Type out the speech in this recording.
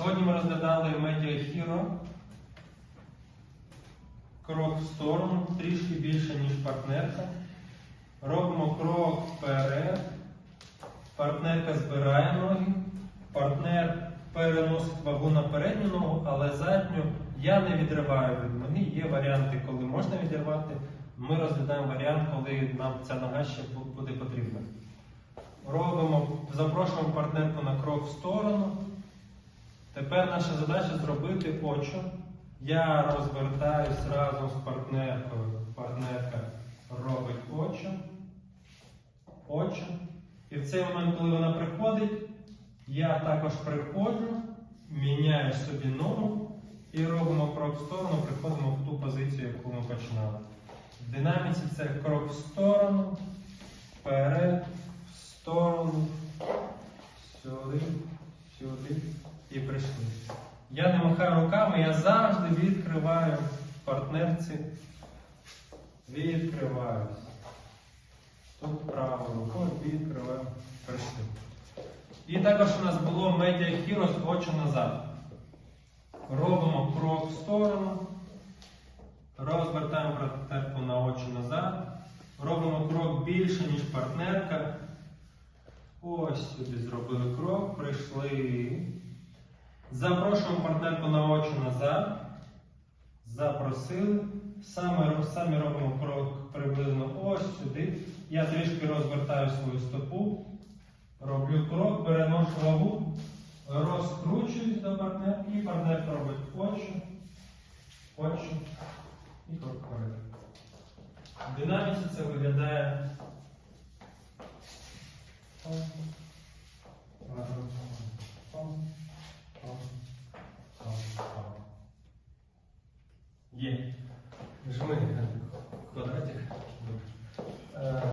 Сьогодні ми розглядали Media Hero. Крок в сторону, трішки більше, ніж партнерка. Робимо крок вперед. Партнерка збирає ноги. Партнер переносить вагу на передню ногу, але задню я не відриваю від ноги. Є варіанти, коли можна відірвати. Ми розглядаємо варіант, коли нам ця нога ще буде потрібна. Робимо, запрошуємо партнерку на крок в сторону. Тепер наша задача зробити очі. Я розвертаюсь разом з партнеркою. Партнерка робить очі. Очі. І в цей момент, коли вона приходить, я також приходжу, міняю собі ногу і робимо крок в сторону, приходимо в ту позицію, яку ми починали. В динаміці це крок в сторону, вперед, в сторону, сюди, сюди і прийшли. Я не махаю руками, я завжди відкриваю партнерці. Відкриваюсь. Тут правою рукою відкриваю. Прийшли. І також у нас було Media Heroes очі назад. Робимо крок в сторону. Розвертаємо партнерку на очі назад. Робимо крок більше, ніж партнерка. Ось сюди зробили крок, прийшли. Запрошуємо партнерку на очі назад. Запросили. Саме, самі робимо крок приблизно ось сюди. Я трішки розвертаю свою стопу. Роблю крок, переношу вагу, розкручуюсь до партнерки, і партнерка робить очі, очі і крок вперед. В динаміці це виглядає. Є. Жми квадратик. Е,